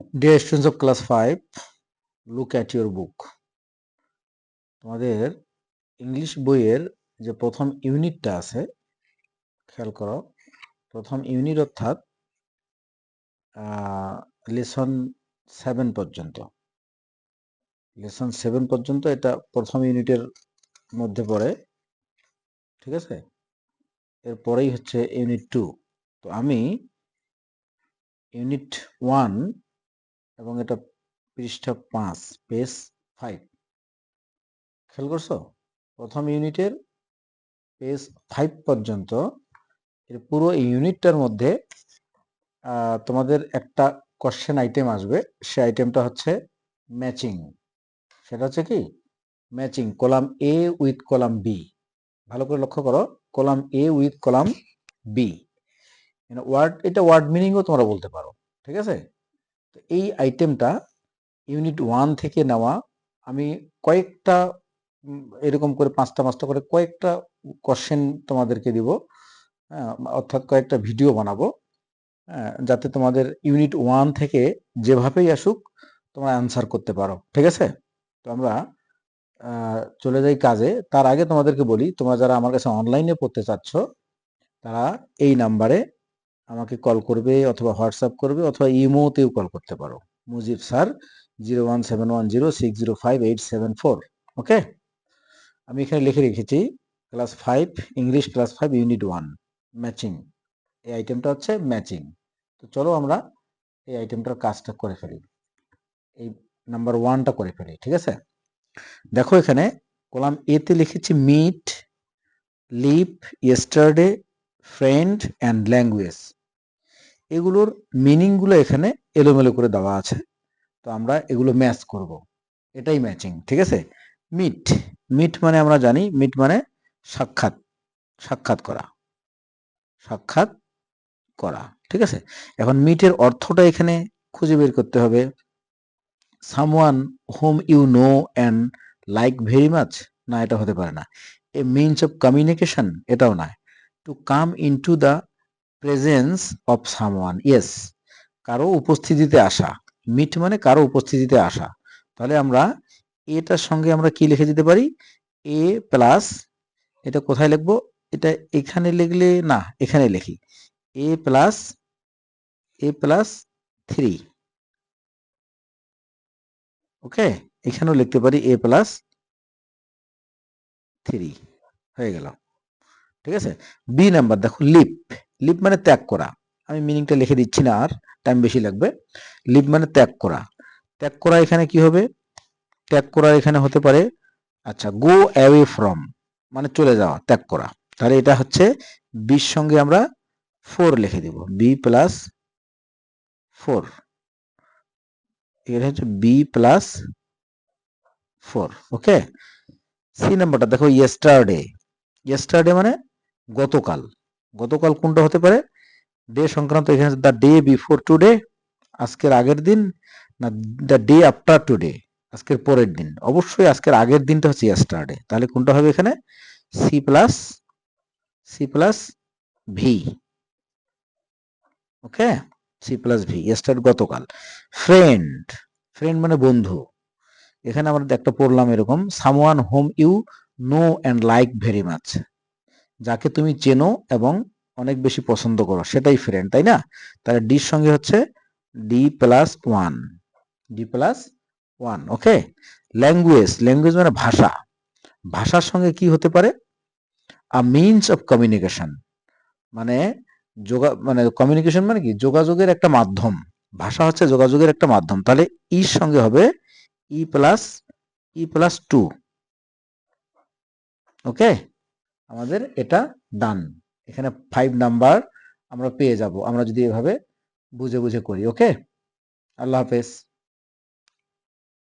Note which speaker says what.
Speaker 1: Dear students of class 5, look at your book. তোমাদের English বইয়ের যে প্রথম ইউনিটটা আছে খেয়াল করো প্রথম ইউনিট অর্থাৎ লেসন সেভেন পর্যন্ত। লেসন সেভেন পর্যন্ত এটা প্রথম ইউনিটের মধ্যে পড়ে ঠিক আছে? এরপরেই হচ্ছে ইউনিট টু তো আমি ইউনিট ওয়ান এবং এটা পৃষ্ঠা পাঁচ পেজ ফাইভ খেয়াল করছ? প্রথম ইউনিটের পেজ ফাইভ পর্যন্ত এর পুরো ইউনিটটার মধ্যে তোমাদের একটা কোশ্চেন আইটেম আসবে। সে আইটেমটা হচ্ছে ম্যাচিং সেটা হচ্ছে কি? Matching column A with column B ভালো করে লক্ষ্য করো column A with column B word এটা ওয়ার্ড মিনিংও তোমরা বলতে পারো, ঠিক আছে? তো এই আইটেমটা ইউনিট ওয়ান থেকে নেওয়া আমি কয়েকটা এরকম করে পাঁচটা পাঁচটা করে কয়েকটা কোশ্চেন তোমাদেরকে দিব হ্যাঁ, অর্থাৎ কয়েকটা ভিডিও বানাবো যাতে তোমাদের ইউনিট ওয়ান থেকে যেভাবেই আসুক তোমরা অ্যান্সার করতে পারো ঠিক আছে? তো আমরা চলে যাই কাজে। তার আগে তোমাদেরকে বলি তোমরা যারা আমার কাছে অনলাইনে পড়তে চাচ্ছ তারা এই নাম্বারে আমাকে কল করবে অথবা হোয়াটসঅ্যাপ করবে অথবা ইমোতেও কল করতে পারো। Mujib sir zero one seven one zero six zero five eight seven four okay আমি এখানে লিখে রেখেছি class five English class five unit one matching এই আইটেমটা হচ্ছে ম্যাচিং তো চলো আমরা এই আইটেমটার কাজটা করে ফেলি। এই নাম্বার ওয়ানটা করে ফেলি, ঠিক আছে? দেখো এখানে কলাম এতে লিখেছি meet leap yesterday friend and language এগুলোর মিনিংগুলো এখানে এলোমেলো করে দেওয়া আছে। তো আমরা এগুলো ম্যাচ করব। এটাই ম্যাচিং ঠিক আছে? মিট মিট মানে আমরা জানি মিট মানে সাক্ষাৎ সাক্ষাৎ করা সাক্ষাৎ করা, ঠিক আছে? এখন মিটের অর্থটা এখানে খুঁজে বের করতে হবে। Someone home you know and like very much না, এটা হতে পারে না। এ মিনস অফ কমিউনিকেশন এটাও নয়। To come into the presence of someone yes কারও উপস্থিতিতে আসা মিট মানে কারও উপস্থিতিতে আসা। তাহলে আমরা এটার সঙ্গে আমরা কি লিখে দিতে পারি? এ প্লাস এটা কোথায় লিখব? এটা এখানে লিখলে, না, এখানে লিখি। A plus A plus three okay এখানেও লিখতে পারি এ প্লাস থ্রি হয়ে গেল। ঠিক আছে? বি নাম্বার দেখো লিপ লিপ মানে ত্যাগ করা। আমি মিনিংটা লিখে দিচ্ছি না আর টাইম বেশি লাগবে। লিভ মানে ত্যাগ করা। ত্যাগ করা এখানে কি হবে? ত্যাগ করা এখানে হতে পারে আচ্ছা গো অ্যাওয়ে ফ্রম মানে চলে যাওয়া, ত্যাগ করা। তাহলে এটা হচ্ছে বির সঙ্গে আমরা ফোর লিখে দিব। বি প্লাস ফোর এটা হচ্ছে B plus four okay C নাম্বারটা দেখো ইয়েস্টারডে ইয়েস্টারডে মানে গতকাল। গতকাল কোনটা হতে পারে? ডে সংক্রান্ত এখানে দ্য ডে বিফোর টুডে আজকের আগের দিন, না দ্য ডে আফটার টুডে আজকের পরের দিন? অবশ্যই আজকের আগের দিনটা হচ্ছে ইয়েস্টারডে তাহলে কোনটা হবে এখানে? C plus C plus V okay C plus V yester গতকাল। ফ্রেন্ড ফ্রেন্ড মানে বন্ধু। এখানে আমরা একটা পড়লাম এরকম someone home you know and like very much যাকে তুমি চেনো এবং অনেক বেশি পছন্দ করো, সেটাই ফ্রেন্ড তাই না? তাহলে ডির সঙ্গে হচ্ছে D plus one D plus one okay language language মানে ভাষা। ভাষার সঙ্গে কি হতে পারে? আ মিনস অফ কমিউনিকেশন মানে যোগা মানে কমিউনিকেশন মানে কি? যোগাযোগের একটা মাধ্যম। ভাষা হচ্ছে যোগাযোগের একটা মাধ্যম। তাহলে ইর সঙ্গে হবে E plus E plus two okay আমাদের এটা ডান এখানে ফাইভ নাম্বার আমরা পেয়ে যাব। আমরা যদি এভাবে বুঝে বুঝে করি ওকে আল্লাহ হাফেজ।